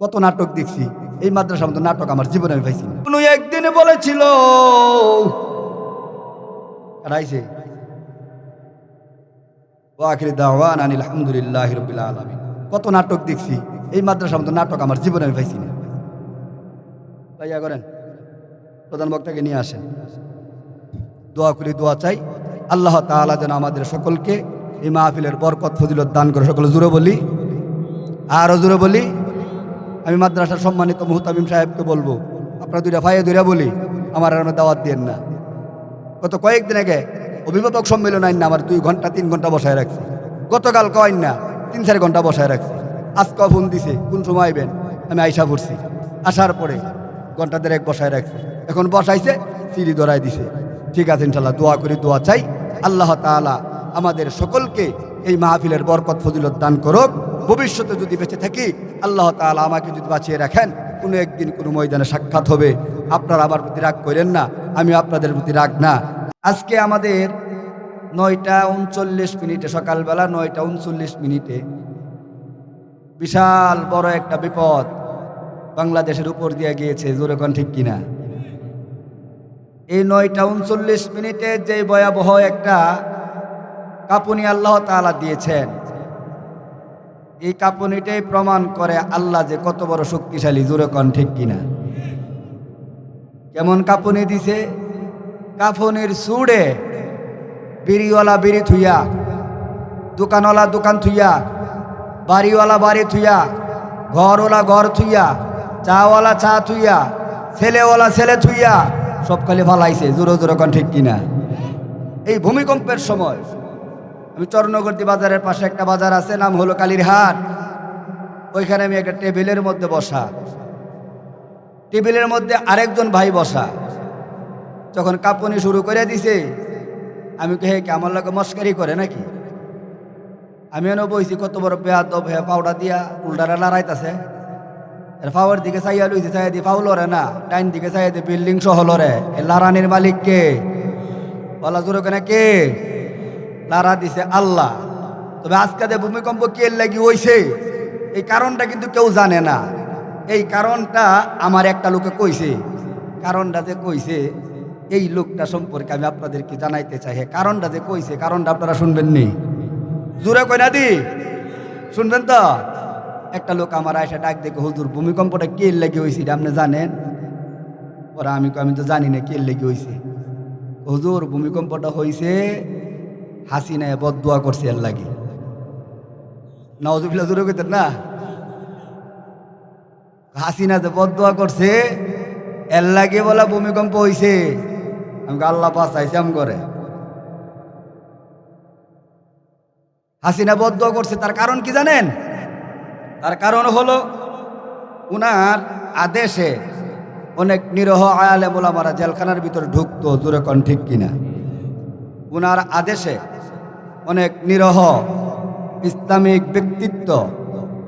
কত নাটক দেখছি। এই মাদ্রাসার মতো নাটক আমার জীবনে আমি পাইছি কোনো একদিন বলেছিল রাইছে ওয়াখির দাওয়ান আনিল আলহামদুলিল্লাহ রবিল আলমিন। কত নাটক দেখছি। এই মাদ্রাসার মতো নাটক আমার জীবনে আমি পাইছি না। ভাইয়া করেন প্রধান বক্তাকে নিয়ে আসেন। দোয়া করি দোয়া চাই। আল্লাহ তাআলা যেন আমাদের সকলকে এই মাহফিলের বরকত ফজিলত দান করে সকলে জুড়ে বলি। আরও জুড়ে বলি। আমি মাদ্রাসার সম্মানিত মুহতামিম সাহেবকে বলব, আপনারা দুইটা ভাইয়ে দুইটা বলি, আমার আর দাওয়াত দিয়েন না। গত কয়েকদিন আগে অভিভাবক সম্মেলন আইন না, আমার দুই ঘণ্টা, তিন ঘণ্টা বসায় রাখছি। গতকাল কয়েন না, তিন, চার ঘণ্টা বসায় রাখছি। আজকে ফোন দিছে, কোন সময় আইবেন? আমি আইসা ভরছি আসার পরে ঘণ্টা দেড়েক বসায় রাখছি। এখন বসাইছে, সিঁড়ি ধরাই দিছে। ঠিক আছে ইনশাল্লাহ দোয়া করি, দোয়া চাই। আল্লাহ তাআলা আমাদের সকলকে এই মাহফিলের বরকত, ফজিলত দান করুক। ভবিষ্যতে যদি বেঁচে থাকি, আল্লাহ তাআলা আমাকে যদি বাঁচিয়ে রাখেন, কোনো একদিন কোনো ময়দানে সাক্ষাৎ হবে। আপনারা আমার প্রতি রাগ করেন না, আমি আপনাদের প্রতি রাগ না। আজকে আমাদের নয়টা উনচল্লিশ মিনিটে, সকালবেলা নয়টা উনচল্লিশ মিনিটে বিশাল বড় একটা বিপদ বাংলাদেশের উপর দিয়ে গিয়েছে, জোরে কোন ঠিক কিনা? এই নয়টা উনচল্লিশ মিনিটে যে ভয়াবহ একটা কাপুনি আল্লাহ তাআলা দিয়েছেন এই কাপুনিটাই প্রমাণ করে আল্লাহ যে কত বড় শক্তিশালী, জোরে কন ঠিক কিনা? কেমন কাপুনি দিছে? কাফনের সুড়ে বিড়িওয়ালা বিড়ি থুইয়া, দোকানওয়ালা দোকান থুইয়া, বাড়িওয়ালা বাড়ি থুইয়া, ঘরওয়ালা ঘর থুইয়া, চাওয়ালা চা থুইয়া, ছেলেওয়ালা ছেলে থুইয়া, সব খালি ভালাইছে জোরো জোরো কন ঠিক কিনা? এই ভূমিকম্পের সময় আমি চরণগর্তি বাজারের পাশে একটা বাজার আছে, নাম হলো কালীরহাট। ওইখানে আমি একটা টেবিলের মধ্যে বসা। টেবিলের মধ্যে আরেকজন ভাই বসা। যখন কাঁপুনি শুরু করে দিছে, আমি কে কে আমার লোকে মস্কারি করে নাকি? আমি এনে বইছি কত বড় বেয়াদ হে পাউডা দিয়া উল্টারা লড়াইতাছে। পাওয়ার দিকে চাইয়া লইছে, চাইয়া দি পাও লরে না, ডাইন দিকে চাইয়া দি বিল্ডিং সহ লরে এ লারানির মালিক কে? বলা জোরে কেন কে? লারা দিছে আল্লাহ। তবে আজকে যে ভূমিকম্প কে লাগি হইছে, এই কারণটা কিন্তু কেউ জানে না। এই কারণটা আমার একটা লোকে কইছে। কারণটা যে কইছে, এই লোকটা সম্পর্কে আমি আপনাদেরকে জানাইতে চাই। হ্যাঁ কারণটা যে কইছে, কারণটা আপনারা শুনবেন নি। জোরে কই না দি। শুনবেন তো? একটা লোক আমার আয়সা ডাক দেখে, হুজুর, ভূমিকম্পটা কে লেগে হয়েছে এটা আপনি জানেন? ওরা আমি আমি তো জানি না কে লেগে হয়েছে হুজুর, ভূমিকম্পটা হয়েছে হাসিনায় বদুয়া করছে এর লাগে। নওয়াজুবিল্লা জোরে কইতেন না? হাসিনা যে বদুয়া করছে, এর লাগে বলা ভূমিকম্প হইছে। আমি আল্লাহ আল্লাহ বাঁচাইছে আম করে হাসিনা বদুয়া করছে, তার কারণ কি জানেন? তার কারণ হলো উনার আদেশে অনেক নিরহ আয়ালে মোলামারা জেলখানার ভিতরে ঢুকতো দূরে কন ঠিক কিনা। উনার আদেশে অনেক নিরহ, ইসলামিক ব্যক্তিত্ব।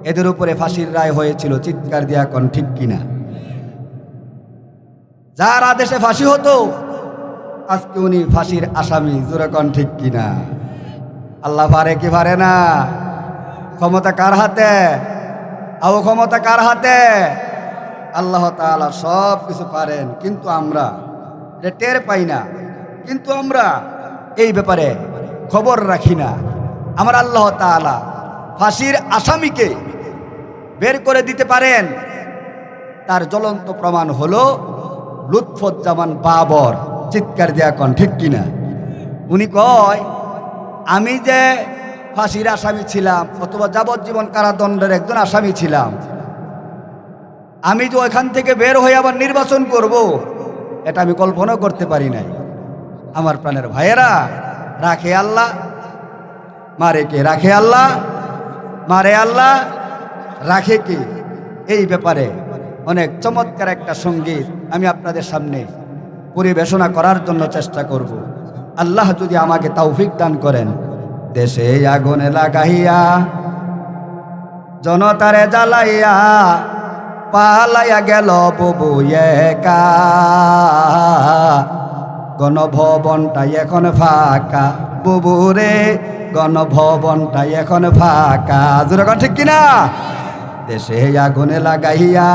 এদের উপরে ফাঁসির রায় হয়েছিল, চিৎকার দিয়া কন ঠিক কিনা। যার আদেশে ফাঁসি হতো, আজকে উনি ফাঁসির আসামি, জোরে কন ঠিক কিনা। আল্লাহ পারে কি পারে না? ক্ষমতা কার হাতে? আও ক্ষমতা কার হাতে? আল্লাহ তাআলা সব কিছু পারেন, কিন্তু আমরা এটা টের পাই না। কিন্তু আমরা এই ব্যাপারে খবর রাখি না। আমার আল্লাহ তাআলা ফাঁসির আসামিকে বের করে দিতে পারেন। তার জ্বলন্ত প্রমাণ হল লুৎফুজ্জামান বাবর। চিৎকার দেয়া কন, ঠিক কিনা? উনি কয়, আমি যে ফাঁসির আসামি ছিলাম অথবা যাবজ্জীবন কারাদণ্ডের একজন আসামি ছিলাম, আমি যে ওইখান থেকে বের হয়ে আবার নির্বাচন করব, এটা আমি কল্পনা করতে পারি নাই। আমার প্রাণের ভাইয়েরা রাখে আল্লাহ। মারে কে? রাখে আল্লাহ। মারে আল্লাহ। রাখে কে? এই ব্যাপারে অনেক চমৎকার একটা সংগীত আমি আপনাদের সামনে পরিবেশনা করার জন্য চেষ্টা করব। আল্লাহ যদি আমাকে তৌফিক দান করেন, দেশে আগুনে লাগাইয়া, জনতারে জ্বালাইয়া, পালাইয়া গেল ববু একা। গণভবনটাই এখন ফাঁকা। বুবু রে গণভবনটাই এখন ফাঁকা। যেরকম ঠিক কিনা? দেশে আগুনে লাগাইয়া,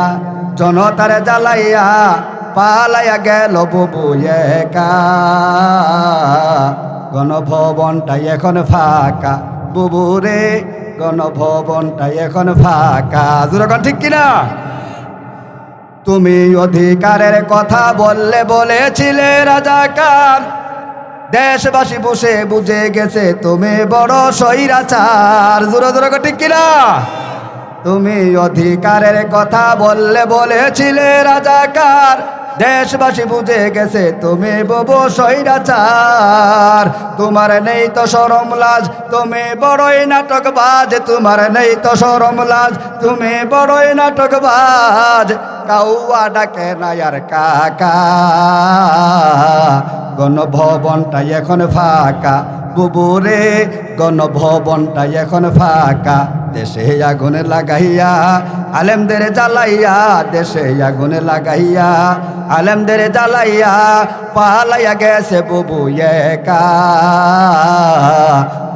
জনতারে জ্বালাইয়া, পালাইয়া গেল বুবু একা। গণভবনটাই এখন ফাঁকা। বুবু রে গণভবনটাই এখন ফাঁকা। যেরকম ঠিক কিনা? তুমি অধিকারের কথা বললে বলেছিলে রাজাকার দেশবাসী বসে বুঝে গেছে তুমি বড় সৈরাচার জোরে কর, ঠিক কিনা? তুমি অধিকারের কথা বললে বলেছিলে রাজাকার। দেশবাসী বুঝে গেছে তুমি ববু সৈরাচার তোমার নেই তো সরম লাজ তুমি বড়ই নাটকবাজ। তোমার নেই তো সরম লাজ তুমি বড়ই নাটকবাজ। কাউয়া ডাকে না আর কাকা। গণভবনটাই এখন ফাঁকা। বুবুরে, গণভবনটাই এখন ফাঁকা। দেশে আগুনে লাগাইয়া, আলেমদের জ্বালাইয়া, দেশে আগুনে লাগাইয়া, আলেমদের জ্বালাইয়া পালাইয়া গেছে বুবু একা।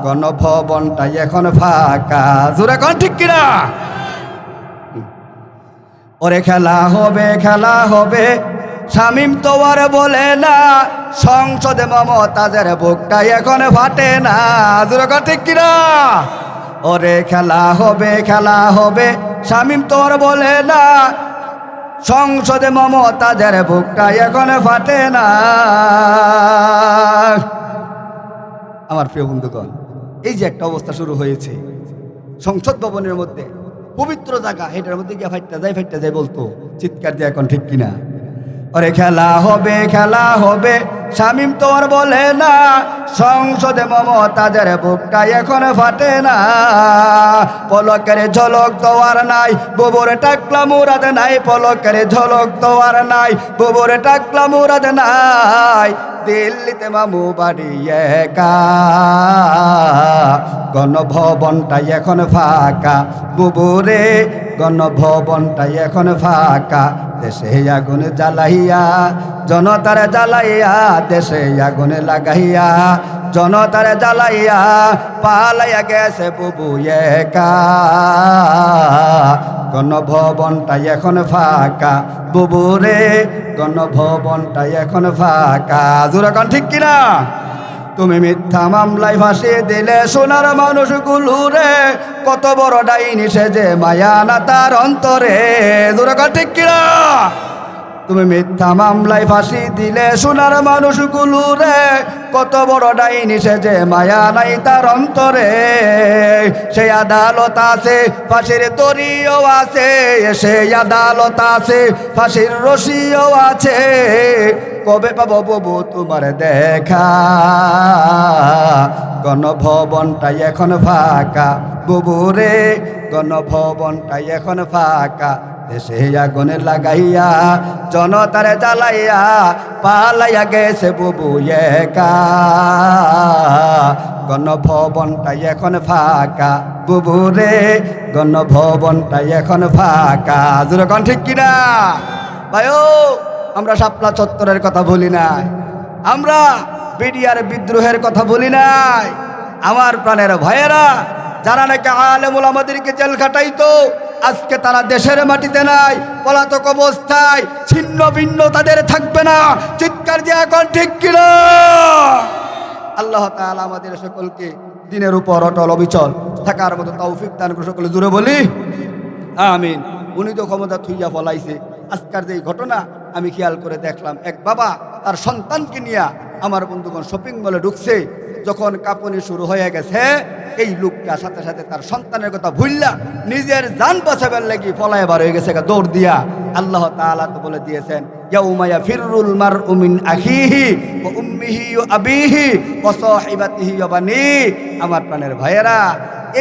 গণভবনটাই এখন ফাঁকা। জোরে কোন ঠিক কিনা? ওরে খেলা হবে খেলা হবে। শামিম তো আর বলে না, সংসদে মমতাজের বুকটা এখন ফাটে না। দুরকম ঠিক কিনা? ওরে খেলা হবে খেলা হবে। শামিম তোর বলে না, সংসদে মমতাজের বুকটা এখন ফাটে না। আমার প্রিয় বন্ধুগণ, এই যে একটা অবস্থা শুরু হয়েছে। সংসদ ভবনের মধ্যে পবিত্র জায়গা, এটার মধ্যে গিয়ে ফাইটটা যায় ফাইটটা যায় বলতো, চিৎকার দিয়ে এখন ঠিক কিনা? ওরে খেলা হবে খেলা হবে, শামিম তোর বলে না, সংসদে মমতাজের বুকটা এখন ফাটে না। পলকের ঝলক তো আর নাই, গোবরে টাকলা মুরাদ নাই, পলকের ঝলক তো আর নাই, গোবরে টাকলা মুরাদ নাই। দিল্লিতে মামু বাড়ি একা। গণভবনটাই এখন ফাঁকা। বুবুরে, গণভবনটাই এখন ফাঁকা। দেশে আগুন জ্বালাইয়া, জনতারে জ্বালাইয়া, দেশে আগুনে লাগাইয়া। জনতারে জ্বালাইয়া পালাইয়া গেছে বুবু একা। গণভবনটাই এখন ফাঁকা। বুবুরে গণভবনটাই এখন ফাঁকা। জোরাকন ঠিক কিনা? তুমি মিথ্যা মামলায় ফাঁসিয়ে দিলে সোনার মানুষগুলো রে। কত বড় ডাইনি সেজে মায়া না তার অন্তরে। জোরাকন ঠিক কিনা? তুমি মিথ্যা মামলায় ফাঁসি দিলে সোনার মানুষগুলো রে, কত বড় ডাইনি সে যে মায়া নাই তার অন্তরে। সেই আদালত আছে, ফাঁসির তরিও আছে সেই আদালত আছে, ফাঁসির রশিও আছে। কবে পাবো ববু তোমার দেখা? গণভবনটাই এখন ফাঁকা। বুবু রে, গণভবনটাই এখন ফাঁকা। দেশে আগুনে লাগাইয়া, জনতারে জ্বালাইয়া, পালাইয়া গেছে বুবু একা। গণভবনটাই এখন ফাঁকা। বুবু রে, গণভবনটাই এখন ফাঁকা। যেরকম ঠিক কিনা? ভাইও, আমরা শাপলা চত্বরের কথা বলি নাই। আমরা বিডিআর বিদ্রোহের কথা বলি নাই। আমার প্রাণের ভয়েরা যারা নাকি আলেমুল আমাদেরকে জেল খাটাইতো আজকে তারা দেশের মাটিতে নাই, পলাতক অবস্থায়, ছিন্ন ভিন্ন তাদের থাকবে না। চিৎকার দিয়ে এখন ঠিক কিনা আল্লাহ তাআলা আমাদের সকলকে দিনের উপর অটল অবিচল থাকার মতো তৌফিক দান সকলে জুড়ে বলি। আমিন। উনি তো ক্ষমতা থুইয়া ফলাইছে। আজকার যে ঘটনা, আমি খেয়াল করে দেখলাম, এক বাবা তার সন্তানকে নিয়ে আমার বন্ধুগণ শপিং মলে ঢুকছে। যখন কাঁপুনি শুরু হয়ে গেছে, এই লোকটা সাথে সাথে তার সন্তানের কথা ভুললা নিজের জান বাঁচাবার লাগি ফলায় বার হয়ে গেছে দৌড় দিয়া। আল্লাহ তাআলা তো বলে দিয়েছেন ওয়া আবিহি আমার প্রাণের ভাইয়েরা,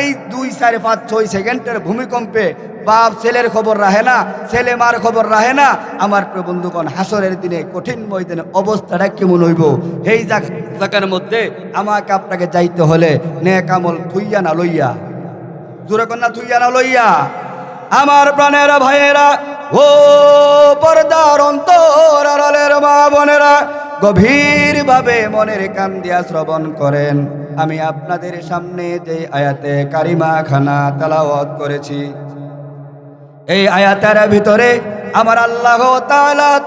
এই দুই, চার, পাঁচ, ছয় সেকেন্ডের ভূমিকম্পে বাপ ছেলের খবর রাখে না, ছেলে মার খবর রাখে না। আমার বন্ধুগণ, হাসরের দিনে কঠিন ময়দানে অবস্থাটা কেমন হইব? এই জায়গার মধ্যে আমাকে আপনাকে যাইতে হলে নে কামল থুইয়া না লইয়া। জোরে কন্যা থুইয়া না লইয়া। আমার প্রাণের ভাইয়েরা, ও পর্দার অন্তর আড়ালের মা বোনেরা, গভীরভাবে মনের কান দিয়া শ্রবণ করেন। আমি আপনাদের সামনে যে আয়াতে কারিমা খানা তালাওয়াত করেছি এই আয়াতের ভিতরে আমার আল্লাহ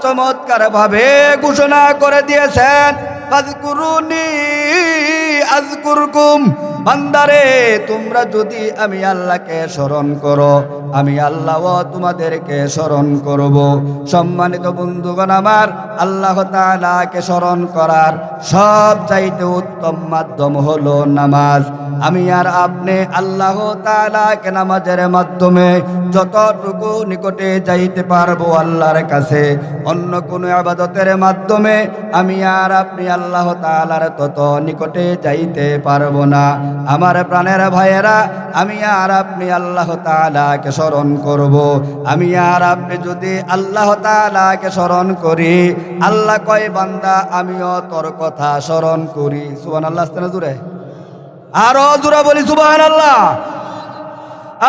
চমৎকার ভাবে ঘোষণা করে দিয়েছেন আজকুরুনি আজকুরকুম বান্দারে, তোমরা যদি আমি আল্লাহকে স্মরণ করো, আমি আল্লাহ তোমাদেরকে স্মরণ করব। সম্মানিত বন্ধুগণ আমার, আল্লাহ তাআলাকে স্মরণ করার সব চাইতে উত্তম মাধ্যম হলো নামাজ। আমি আর আপনি আল্লাহ তাআলাকে নামাজের মাধ্যমে যতটুকু নিকটে যাইতে পারব আল্লাহর কাছে, অন্য কোনো আবাদতের মাধ্যমে আমি আর আপনি আল্লাহ তাআলার তত নিকটে যাইতে পারব না। আমার প্রাণের ভাইয়েরা, আমি আর আপনি আল্লাহ তালাকে স্মরণ করব। আমি আর আপনি যদি আল্লাহ তালাকে স্মরণ করি, আল্লাহ কয়, বান্দা, আমিও তোর কথা স্মরণ করি। সুবান আল্লাহ জুড়ে আরও জুড়ে বলি সুবাহ আল্লাহ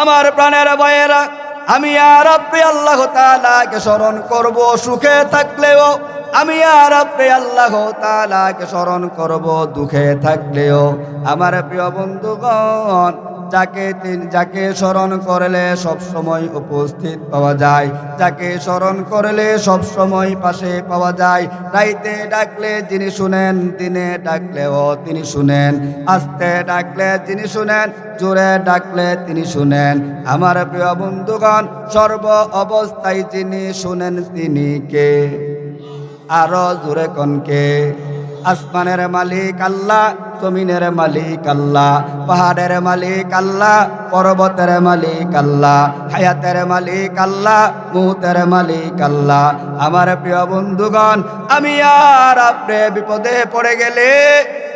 আমার প্রাণের বয়েরা আমি আর আপনি আল্লাহ তালাকে স্মরণ করব, সুখে থাকলেও। আমি আর আপনি আল্লাহ তালাকে স্মরণ করব, দুঃখে থাকলেও। আমার প্রিয় বন্ধুগণ যাকে তিন- যাকে স্মরণ করলে সব সময় উপস্থিত পাওয়া যায়। যাকে স্মরণ করলে সব সময় পাশে পাওয়া যায়। রাইতে ডাকলে যিনি শুনেন, দিনে ডাকলেও তিনি শুনেন। আস্তে ডাকলে তিনি শুনেন, জোরে ডাকলে তিনি শুনেন। আমার প্রিয় বন্ধুগণ, সর্ব অবস্থায় যিনি শুনেন তিনি কে? আরও জোরে কনকে আসমানের মালিক আল্লাহ, জমিনের মালিক আল্লাহ, পাহাড়ের মালিক আল্লাহ, পর্বতের মালিক আল্লাহ, হায়াতের মালিক আল্লাহ মুহূর্তের মালিক আল্লাহ। আমার প্রিয় বন্ধুগণ, আমি আর আপনি বিপদে পড়ে গেলে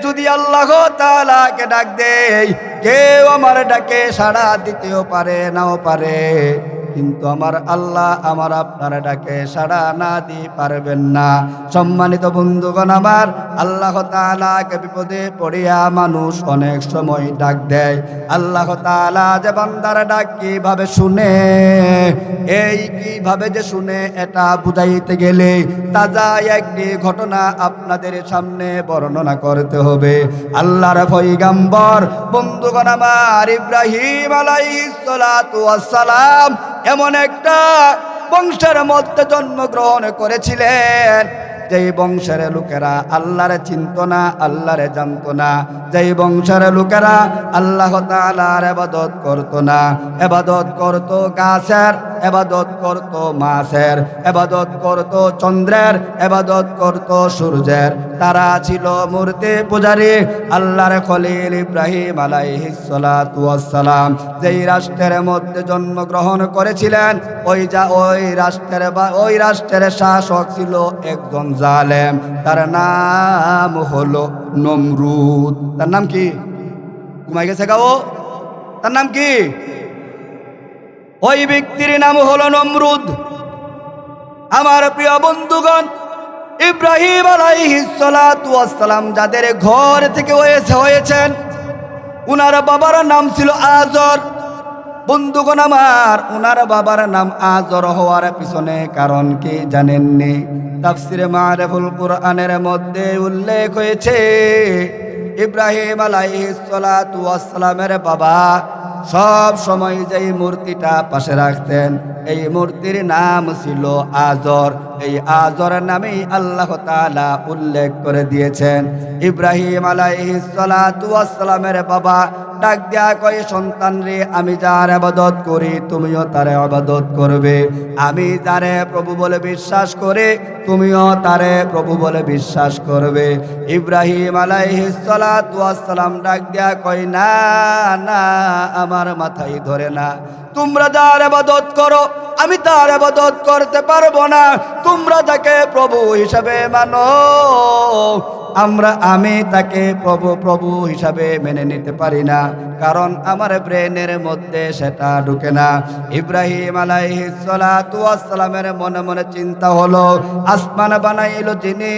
যদি আল্লাহ তালাকে ডাক দেই, কেউ আমার ডাকে সাড়া দিতেও পারে, নাও পারে। কিন্তু আমার আল্লাহ আমার আপনার ডাকে, সাড়া না দিয়ে পারবেন না। সম্মানিত বন্ধুগণ আমার, আল্লাহ তালাকে বিপদে পড়িয়া মানুষ অনেক সময় ডাক দেয়। আল্লাহ তালা যে বান্দার ডাক কীভাবে শুনে, এই কীভাবে যে শুনে, এটা বুঝাইতে গেলে তাজা একটি ঘটনা আপনাদের সামনে বর্ণনা করতে হবে। আল্লাহর পৈগাম্বর বন্ধুগণ আমার, ইব্রাহিম আলাইহিস সালাতু ওয়াস সালাম এমন একটা বংশের মধ্যে জন্মগ্রহণ করেছিলেন। যেই বংশের লোকেরা আল্লাহরে চিনত না আল্লাহরে জানত না যেই বংশের লোকেরা আল্লাহ তালার এবাদত করত না। এবাদত করত গাছের এবাদত করত মাছের, এবাদত করত চন্দ্রের, এবাদত করত সূর্যের। তারা ছিল মূর্তি পূজারী, আল্লাহর খলিল ইব্রাহিম আলাইহিস সালাতু ওয়াস সালাম যেই রাষ্ট্রের মধ্যে জন্মগ্রহণ করেছিলেন, ওই যা ওই রাষ্ট্রের বা ওই রাষ্ট্রের শাসক ছিল একজন জালেম। তার নাম হলো নমরুদ। তার নাম কি? ঘুমাই গেছে গাও তার নাম কি? ওই ব্যক্তির নাম হলো নমরুদ। আমার প্রিয় বন্ধুগণ, ইব্রাহিম আলাইহিসালাম যাদের ঘর থেকে হয়েছে হয়েছেন, উনার বাবার নাম ছিল আজর। বন্ধুগণ আমার, উনার বাবার নাম আজর হওয়ার পিছনে কারণ কি জানেননি? তাফসিরে মারেফুল কোরআনের মধ্যে উল্লেখ হয়েছে, ইব্রাহিম আলাইহিসালামের বাবা সব সময় যেই মূর্তিটা পাশে রাখতেন, এই মূর্তির নাম ছিল আজর। এই আজর নামেই আল্লাহ তালা উল্লেখ করে দিয়েছেন। ইব্রাহিম আলাইহিসসালামের বাবা ডাক দেয়া কয়ে, সন্তান রে, আমি যার আবাদত করি, তুমিও তারে আবাদত করবে। আমি যারে প্রভু বলে বিশ্বাস করে, তুমিও তারে প্রভু বলে বিশ্বাস করবে। ইব্রাহিম আলাইহিসালাম ডাক দেয়া কয়, না না, আমার মাথায় ধরে না। তোমরা যার আবাদত করো, আমি তার আবাদত করতে পারব না। তোমরা তাকে প্রভু হিসাবে মানো। আমরা, আমি তাকে প্রভু প্রভু হিসাবে মেনে নিতে পারি না, কারণ আমার ব্রেনের মধ্যে সেটা ঢুকে না। ইব্রাহিম আলাইহিসসালামের মনে মনে চিন্তা হলো, আসমান বানাইলো যিনি,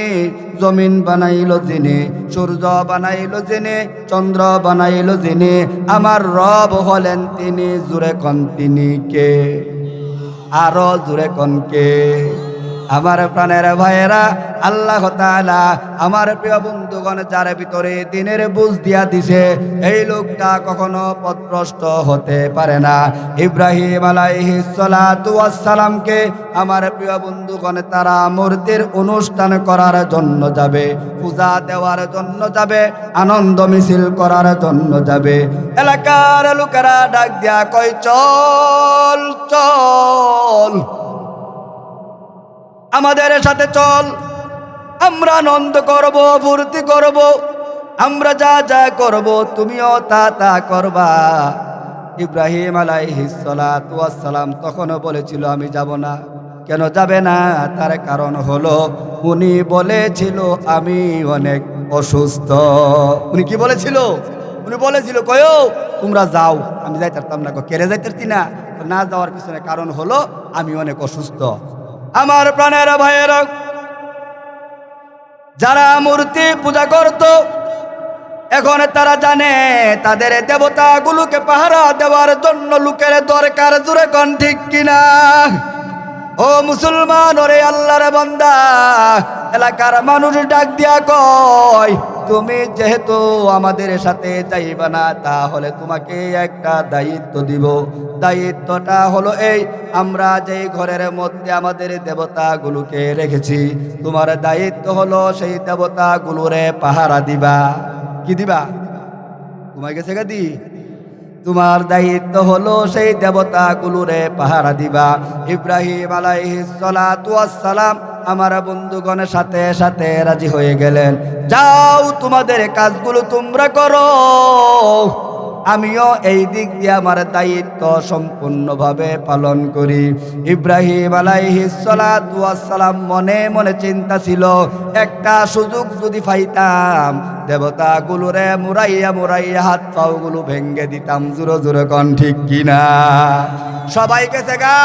জমিন বানাইল যিনি, সূর্য বানাইল যিনি, চন্দ্র বানাইল যিনি, আমার রব হলেন তিনি জুড়ে কন তিনি কে আরও জুড়ে কন কে আমার প্রাণের ভাইয়েরা, আল্লাহ আমার প্রিয় বন্ধুগণ, যার ভিতরে দিনের বুঝ দিয়া দিছে, এই লোকটা কখনো পথভ্রষ্ট হতে পারে না। ইব্রাহিম আলাইহিস সালাতু সালামকে আমার প্রিয় বন্ধুগণ, তারা মূর্তির অনুষ্ঠান করার জন্য যাবে, পূজা দেওয়ার জন্য যাবে, আনন্দ মিছিল করার জন্য যাবে। এলাকার লোকেরা ডাক দিয়া কয়, চল চল আমাদের সাথে চল। আমরা আনন্দ করব, ফুর্তি করব। আমরা যা যা করব, তুমিও তা তা করবা। ইব্রাহিম আলাইহিসালাম তখনও বলেছিল, আমি যাব না। কেন যাবে না? তার কারণ হলো, উনি বলেছিল, আমি অনেক অসুস্থ। উনি কি বলেছিল? উনি বলেছিল, কয়ো, তোমরা যাও। আমি যাইতে পারতাম না কেড়ে যাইতে পারতি না। না যাওয়ার পিছনে কারণ হলো, আমি অনেক অসুস্থ। আমার প্রাণের ভাইয়ের, যারা মূর্তি পূজা করত, এখন তারা জানে তাদের দেবতাগুলোকে পাহারা দেওয়ার জন্য লোকের দরকার জুড়ে কন ঠিক কিনা। ও মুসলমান, ওরে আল্লাহর বান্দা এলাকার মানুষ ডাক দিয়া কয়, তুমি যেহেতু আমাদের সাথে যাইবা না, তাহলে তোমাকে একটা দায়িত্ব দিব। দায়িত্বটা হলো এই, আমরা যেই ঘরের মধ্যে আমাদের দেবতাগুলোকে রেখেছি, তোমার দায়িত্ব হলো সেই দেবতাগুলোরে পাহারা দিবা। কি দিবা? ঘুমাই গেছে গাদি তোমার দায়িত্ব হলো সেই দেবতাগুলোরে পাহারা দিবা। ইব্রাহিম আলাইহিসালাম আমার বন্ধুগণের সাথে সাথে রাজি হয়ে গেলেন। যাও তোমাদের কাজগুলো তোমরা করো। আমিও এই দিক দিয়ে আমার দায়িত্ব সম্পূর্ণভাবে পালন করি। ইব্রাহিম আলাইহিসালাম মনে মনে চিন্তা ছিল, একটা সুযোগ যদি পাইতাম, দেবতাগুলোরে মুরাইয়া মুরাইয়া হাত পাও পাওগুলো ভেঙ্গে দিতাম, জোরে জোরে কন ঠিক কিনা? সবাই সবাইকে গা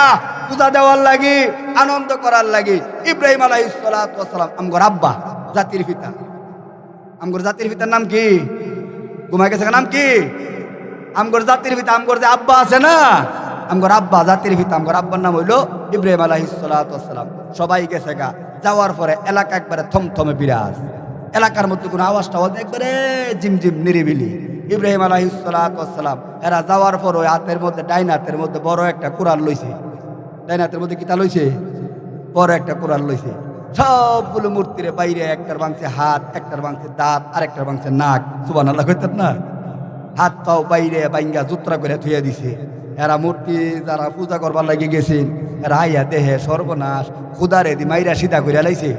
পূজা দেওয়ার লাগি, আনন্দ করার লাগি। ইব্রাহিম আলাইসালাম আমগর আব্বা, জাতির পিতা। আমগর জাতির পিতার নাম কি? ঘুমাই গেছে নাম কি? আমগর জাতির পিতা আমগর যে আব্বা আছে না, আমগর আব্বা জাতির পিতা আমগর আব্বার নাম হইল ইব্রাহিম আলাইসালাম সবাই গেছে গা, যাওয়ার পরে এলাকা একবারে থমথমে বিরাজ। এলাকার মধ্যে কোনো আওয়াজ টাওয়াজ একবারে জিমজিম নিরিবিলি। ইব্রাহিম আলাহিসাল্লাম এরা যাওয়ার পর ওই হাতের মধ্যে, ডাইন হাতের মধ্যে বড় একটা কোরআন লইছে। ডাইন হাতের মধ্যে কিতা লইছে? বড় একটা কোরআন লইছে। সবগুলো মূর্তির বাইরে একটার বাংছে হাত, একটার বাংছে দাঁত আর একটার বাংছে নাক। সুবান আল্লাহ কইতেন না? হাত পাও বাইরে বাইঙ্গা জুত্রা করে থুয়ে দিছে। এরা মূর্তি যারা পূজা করবার লাগে গেছেন, এরা আইয়া দেহে সর্বনাশ খুদারে দি মাইরা সিধা করে লাইছে।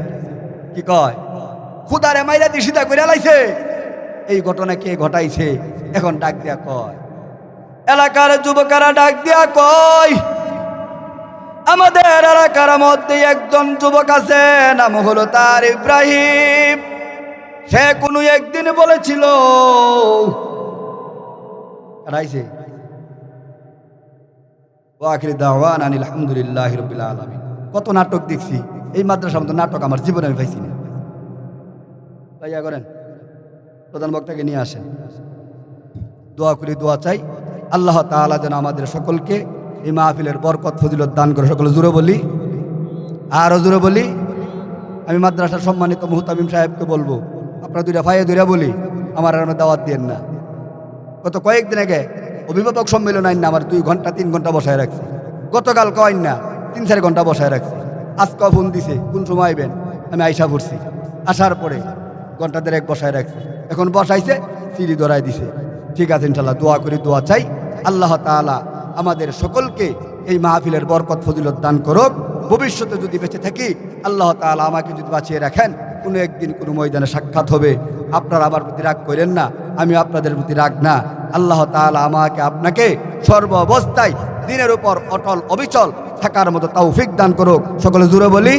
কি কয়? খুদারে মাইরা দি সিধা করে লাইছে। এই ঘটনা কে ঘটাইছে? এখন ডাক দিয়া কয়। এলাকার যুবকেরা ডাক দিয়া কয়, আমাদের এলাকার মধ্যে একজন যুবক আছে, নাম হলো তার ইব্রাহিম। সে কোনো একদিন বলেছিল রাইছে ওয়াখির দাওয়ান আলহামদুলিল্লাহ রবিল আলমী কত নাটক দেখছি। এই মাদ্রাসার মতো নাটক আমার জীবনে আমি পাইছি না। তাইয়া করেন, প্রধান বক্তাকে নিয়ে আসেন। দোয়া করি, দোয়া চাই। আল্লাহ তাআলা যেন আমাদের সকলকে এই মাহফিলের বরকত, ফজিলত দান করে। সকলে জুড়ে বলি আরও জুড়ে বলি। আমি মাদ্রাসার সম্মানিত মুহতামিম সাহেবকে বলব, আপনারা দুইটা ফাইয়ে দুইটা বলি, আমার আর দাওয়াত দিয়েন না। গত কয়েকদিন আগে অভিভাবক সম্মেলন আইন না, আমার দুই ঘণ্টা, তিন ঘণ্টা বসায় রাখছে। গতকাল কয়েন না, তিন, চার ঘণ্টা বসায় রাখছে। আজকে ফোন দিছে, কোন সময় আইবেন? আমি আইসা পড়ছি। আসার পরে ঘণ্টা দেড়েক বসায় রাখছে। এখন বসাইছে, সিঁড়ি ধরাই দিছে। ঠিক আছে ইনশাল্লাহ দোয়া করি, দোয়া চাই। আল্লাহ তাআলা আমাদের সকলকে এই মাহফিলের বরকত, ফজিলত দান করুক। ভবিষ্যতে যদি বেঁচে থাকি, আল্লাহ তাআলা আমাকে যদি বাঁচিয়ে রাখেন, কোনো একদিন কোনো ময়দানে সাক্ষাৎ হবে। আপনারা আমার প্রতি রাগ করেন না আমি আপনাদের প্রতি রাগ না। আল্লাহ তালা আমাকে আপনাকে সর্ব অবস্থায় দিনের উপর অটল অবিচল থাকার মতো তাও ফিক দান করুক। সকলে জুড়ে বলি